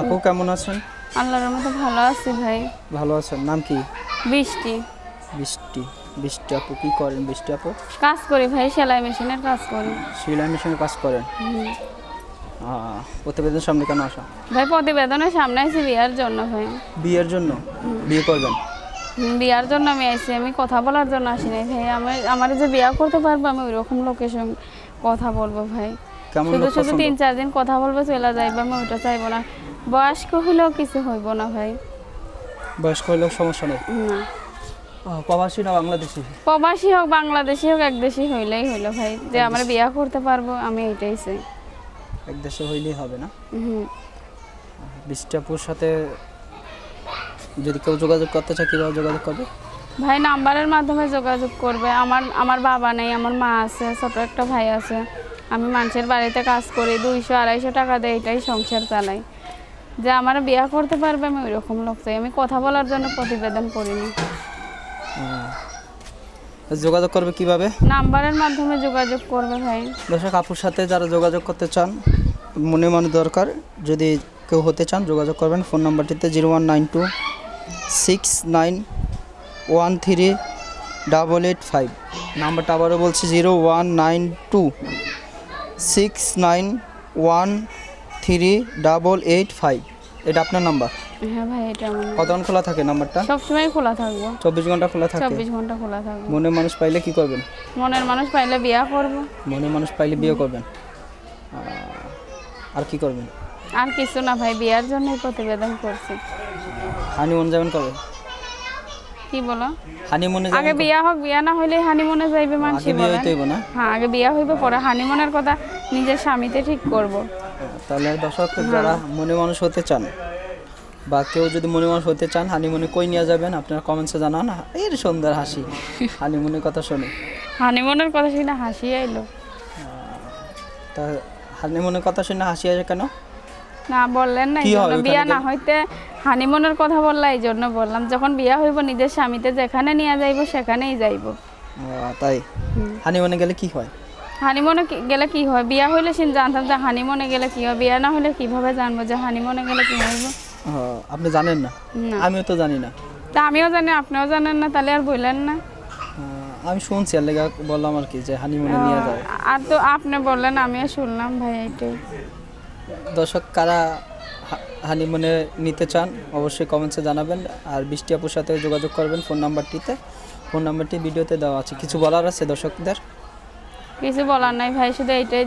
আপু কেমন আছেন? আল্লাহর মতো ভালো আছি ভাই। ভালো আছেন? নাম কি? বৃষ্টি। বৃষ্টি। বৃষ্টি আপু কি করেন বৃষ্টি আপু? কাজ করি ভাই সেলাই মেশিনের কাজ করি। সেলাই মেশিনের কাজ করেন? প্রতিবেদন সামনে কেন আসা? ভাই প্রতিবেদনের সামনে আইছি বিয়ার জন্য ভাই। বিয়ের জন্য? বিয়ে করবেন? বিয়ার জন্য আমি আইছি আমি কথা বলার জন্য আসি নাই ভাই। আমি আমার যে বিয়া করতে পারব আমি ওই রকম লোকের সঙ্গে কথা বলব ভাই। কেমন শুধু তিন চার দিন কথা বলব চলে যাইবো আমি চাইব না। বয়স্ক হইলেও কিছু হইব না ভাই। বয়স্ক হলেও সমস্যা নেই? না। প্রবাসী না বাংলাদেশি? প্রবাসী হোক বাংলাদেশি হোক একদেশি হইলেই হইল ভাই। যে আমরা বিয়া করতে পারব আমি এটাই চাই। এক দেশে হইলেই হবে না? হুম। বৃষ্টি আপুর সাথে যদি কেউ যোগাযোগ করতে চায় কীভাবে যোগাযোগ করবে? ভাই নাম্বারের মাধ্যমে যোগাযোগ করবে। আমার আমার বাবা নেই আমার মা আছে ছোট একটা ভাই আছে। আমি মানুষের বাড়িতে কাজ করি দুইশো আড়াইশো টাকা দেয় এটাই সংসার চালাই। যে আমার বিয়া করতে পারবে আমি ওই রকম লোক চাই। আমি কথা বলার জন্য প্রতিবেদন করিনি। যোগাযোগ করবে কীভাবে? নাম্বারের মাধ্যমে যোগাযোগ করবে ভাই। দর্শক আপুর সাথে যারা যোগাযোগ করতে চান মনে মনে দরকার যদি কেউ হতে চান যোগাযোগ করবেন। ফোন নাম্বারটিতে zero one nine two six nine one three double eight five. নাম্বারটা আবারও বলছি zero one nine two six nine one three double eight five এটা আপনার নাম্বার? হ্যাঁ ভাই এটা আমার কতক্ষণ খোলা থাকে নাম্বারটা? সবসময় খোলা থাকব। চব্বিশ ঘণ্টা খোলা থাকে? চব্বিশ ঘণ্টা খোলা থাকব। মনে মানুষ পাইলে কি করবেন? মনের মানুষ পাইলে বিয়া করব। মনে মানুষ পাইলে বিয়ে করবেন? আর কি করবেন? আর কিছু না ভাই বিয়ার জন্যই প্রতিবেদন করছি। হানিমুন যাবেন কবে? কি বলো? হানিমুনে আগে বিয়া হোক বিয়া না হইলে হানিমুনে যাইবে মানুষ আগে বিয়ে না? হ্যাঁ আগে বিয়া হইবে পরে হানিমুনের কথা নিজের স্বামীতে ঠিক করব। তাহলে দর্শক যারা মনে মানুষ হতে চান বা কেউ যদি মনে মানুষ হতে চান হানিমুনে কই নিয়ে যাবেন? আপনারা কমেন্টসে জানান। এর সুন্দর হাসি। হানিমুনের কথা শুনে। হানিমুনের কথা শুনে হাসি আইলো। তা হানিমুনের কথা শুনে হাসি আসে কেন? না বললেন না কি এই জন্য ওখানে বিয়া না? হইতে হানিমুনের কথা বললা এই জন্য বললাম যখন বিয়া হইব নিজের স্বামীতে যেখানে নিয়ে যাইব সেখানেই যাইব। তাই? হানিমুনে গেলে কি হয়? হানিমুনে গেলে কি হয়? বিয়া হইলে সে জানতাম যে হানিমুনে গেলে কি হয় বিয়া না হইলে কীভাবে জানব যে হানিমুনে গেলে কি হইব? আপনি জানেন না? না। আমিও তো জানি না। তা আমিও জানি আপনিও জানেন না তাহলে আর বললেন না। আমি শুনছি আর লেগা বললাম আর কি যে হানিমুনে নিয়ে যায়। আর তো আপনি বললেন আমিও শুনলাম ভাই এইটাই। দর্শক, কারা হানিমুনে নিতে চান, অবশ্যই কমেন্টসে জানাবেন। আর বৃষ্টি আপুর সাথে যোগাযোগ করবেন ফোন নাম্বারটিতে। ফোন নাম্বারটি ভিডিওতে দেওয়া আছে। কিছু বলার আছে দর্শকদের? কিছু বলার নাই ভাই, শুধু এইটাই